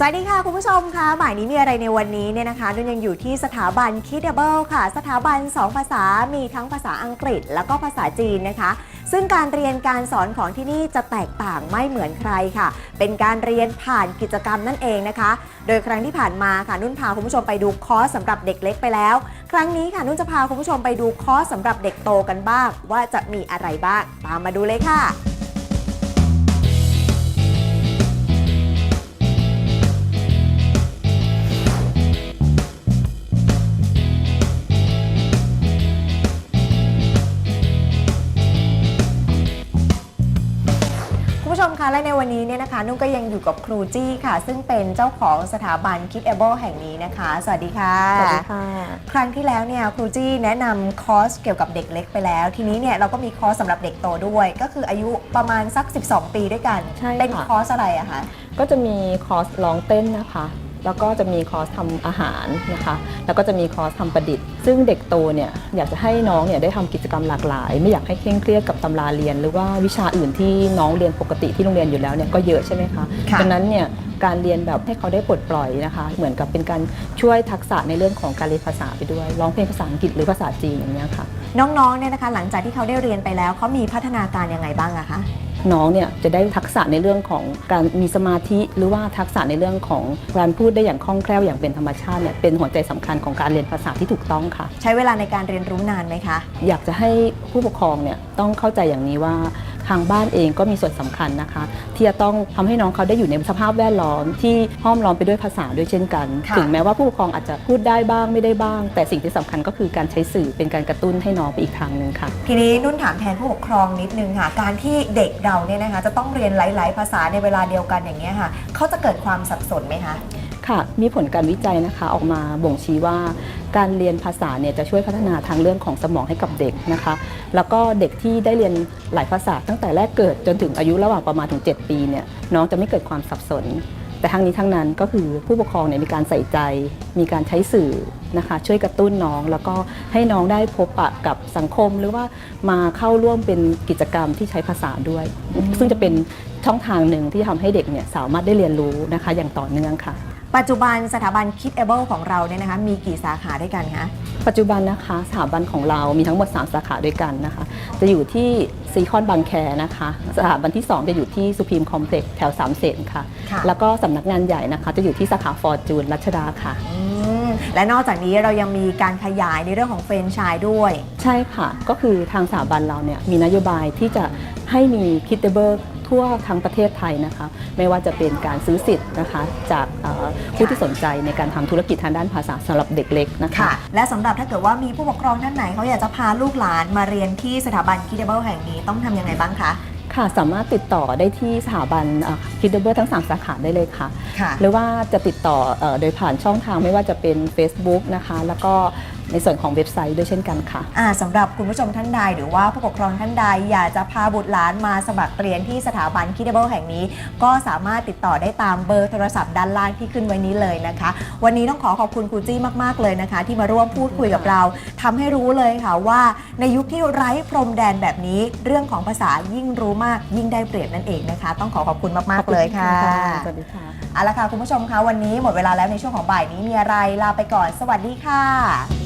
สวัสดีค่ะ คุณผู้ชมคะบ่ายนี้มีอะไรในวันนี้เนี่ยนะคะนุ่นยังอยู่ที่สถาบัน k i d a b l e ค่ะ สถาบัน 2 ภาษา มีทั้งภาษาอังกฤษ แล้วก็ภาษาจีนนะคะ ซึ่งการเรียนการสอนของที่นี่จะแตกต่างไม่เหมือนใครค่ะ เป็นการเรียนผ่านกิจกรรมนั่นเองนะคะ โดยครั้งที่ผ่านมาค่ะนุ่นพาคุณผู้ชมไปดูคอร์สสำหรับเด็กเล็กไปแล้ว ครั้งนี้ค่ะนุ่นจะพาคุณผู้ชมไปดูคอร์สสำหรับเด็กโตกันบ้าง ว่าจะมีอะไรบ้าง ตามมาดูเลยค่ะ และในวันนี้เนี่ยนะคะ นุ่นก็ยังอยู่กับครูจี้ค่ะ ซึ่งเป็นเจ้าของสถาบัน Kid Able แห่งนี้นะคะ สวัสดีค่ะ สวัสดีค่ะ ครั้งที่แล้วเนี่ยครูจี้แนะนำคอร์สเกี่ยวกับเด็กเล็กไปแล้ว ทีนี้เนี่ยเราก็มีคอร์สสำหรับเด็กโตด้วย ก็คืออายุประมาณสัก 12 ปีด้วยกัน ใช่ค่ะเป็นคอร์สอะไรอะคะ ก็จะมีคอร์สร้องเต้นนะคะ แล้วก็จะมีคอร์สทำอาหารนะคะ แล้วก็จะมีคอร์สทำประดิษฐ์ ซึ่งเด็กโตเนี่ยอยากจะให้น้องเนี่ยได้ทำกิจกรรมหลากหลาย ไม่อยากให้เคร่งเครียดกับตำราเรียน หรือว่าวิชาอื่นที่น้องเรียนปกติที่โรงเรียนอยู่แล้วเนี่ยก็เยอะใช่ไหมคะค่ะดังนั้นเนี่ย การเรียนแบบให้เขาได้ปลดปล่อยนะคะ เหมือนกับเป็นการช่วยทักษะในเรื่องของการเรียนภาษาไปด้วย ร้องเพลงภาษาอังกฤษหรือภาษาจีนอย่างเงี้ยค่ะ น้องๆเนี่ยนะคะหลังจากที่เขาได้เรียนไปแล้วเขามีพัฒนาการยังไงบ้างอะคะน้องเนี่ยจะได้ทักษะในเรื่องของการมีสมาธิ หรือว่าทักษะในเรื่องของการพูดได้อย่างคล่องแคล่วอย่างเป็นธรรมชาติเนี่ยเป็นหัวใจสำคัญของการเรียนภาษาที่ถูกต้องค่ะ ใช้เวลาในการเรียนรู้นานไหมคะ อยากจะให้ผู้ปกครองเนี่ยต้องเข้าใจอย่างนี้ว่า ทางบ้านเองก็มีส่วนสำคัญนะคะ ที่จะต้องทำให้น้องเขาได้อยู่ในสภาพแวดล้อม ที่ห้อมล้อมไปด้วยภาษาด้วยเช่นกันค่ะถึงแม้ว่าผู้ปกครองอาจจะพูดได้บ้างไม่ได้บ้าง แต่สิ่งที่สำคัญก็คือการใช้สื่อเป็นการกระตุ้นให้น้องไปอีกทางหนึ่งค่ะ ทีนี้นุ่นถามแทนผู้ปกครองนิดนึงค่ะ การที่เด็กเราเนี่ยนะคะจะต้องเรียนหลาย ๆ ภาษาในเวลาเดียวกันอย่างนี้ยค่ะเขาจะเกิดความสับสนไหมคะ ค่ะมีผลการวิจัยนะคะออกมาบ่งชี้ว่า การเรียนภาษาเนี่ยจะช่วยพัฒนาทางเรื่องของสมองให้กับเด็กนะคะ แล้วก็เด็กที่ได้เรียนหลายภาษาตั้งแต่แรกเกิดจนถึงอายุระหว่างประมาณถึง 7 ปีเนี่ยน้องจะไม่เกิดความสับสน แต่ทั้งนี้ทั้งนั้นก็คือผู้ปกครองเนี่ยมีการใส่ใจ มีการใช้สื่อนะคะ ช่วยกระตุ้นน้องแล้วก็ให้น้องได้พบปะกับสังคม หรือว่ามาเข้าร่วมเป็นกิจกรรมที่ใช้ภาษาด้วย ซึ่งจะเป็นช่องทางหนึ่งที่ทำให้เด็กเนี่ยสามารถได้เรียนรู้นะคะ อย่างต่อเนื่องค่ะ ปัจจุบันสถาบัน Kid Able ของเราเนี่ยนะคะมีกี่สาขาด้วยกันคะ ปัจจุบันนะคะสถาบันของเรามีทั้งหมด 3 สาขาด้วยกันนะคะ จะอยู่ที่ซีคอนบางแคนะคะ สถาบันที่ 2 จะอยู่ที่สุพีมคอมเพล็กซ์แถวสามเสนค่ะ ค่ะ แล้วก็สำนักงานใหญ่นะคะ จะอยู่ที่สาขาฟอร์จูนรัชดาค่ะ อืมและนอกจากนี้เรายังมีการขยายในเรื่องของเฟรนไชส์ด้วย ใช่ค่ะ ก็คือทางสถาบันเราเนี่ยมีนโยบายที่จะให้มีคิดเบิร์ ทั่วทั้งประเทศไทยนะคะ ไม่ว่าจะเป็นการซื้อสิทธิ์นะคะ จากเอ่อผู้ที่สนใจในการทำธุรกิจทางด้านภาษาสำหรับเด็กเล็กนะคะค่ะและสำหรับถ้าเกิดว่ามีผู้ปกครองท่านไหนเขาอยากจะพาลูกหลานมาเรียนที่สถาบัน Kid Able แห่งนี้ต้องทำยังไงบ้างคะค่ะสามารถติดต่อได้ที่สถาบันคิดเบิร์ทั้ง 3 สาขาได้เลยค่ะค่ะหรือว่าจะติดต่อเออโดยผ่านช่องทางไม่ว่าจะเป็น Facebook นะคะ แล้วก็ ในส่วนของเว็บไซต์ด้วยเช่นกันค่ะ อ่าสำหรับคุณผู้ชมท่านใดหรือว่าผู้ปกครองท่านใด อยากจะพาบุตรหลานมาสมัครเรียนที่สถาบัน k i d a b l e แห่งนี้ ก็สามารถติดต่อได้ตามเบอร์โทรศัพท์ด้านล่างที่ขึ้นไว้นี้เลยนะคะ วันนี้ต้องขอขอบคุณครูจี้มากๆเลยนะคะ ที่มาร่วมพูดคุยกับเราทำให้รู้เลยค่ะว่าในยุคที่ไร้พรมแดนแบบนี้ เรื่องของภาษายิ่งรู้มากยิ่งได้เปรียบนั่นเองนะคะ ต้องขอขอบคุณมากๆเลยค่ะสวัสดีค่ะเอาละค่ะคุณผู้ชมคะวันนี้หมดเวลาแล้วในช่วงของบ่ายนี้มีอะไรลาไปก่อน สวัสดีค่ะ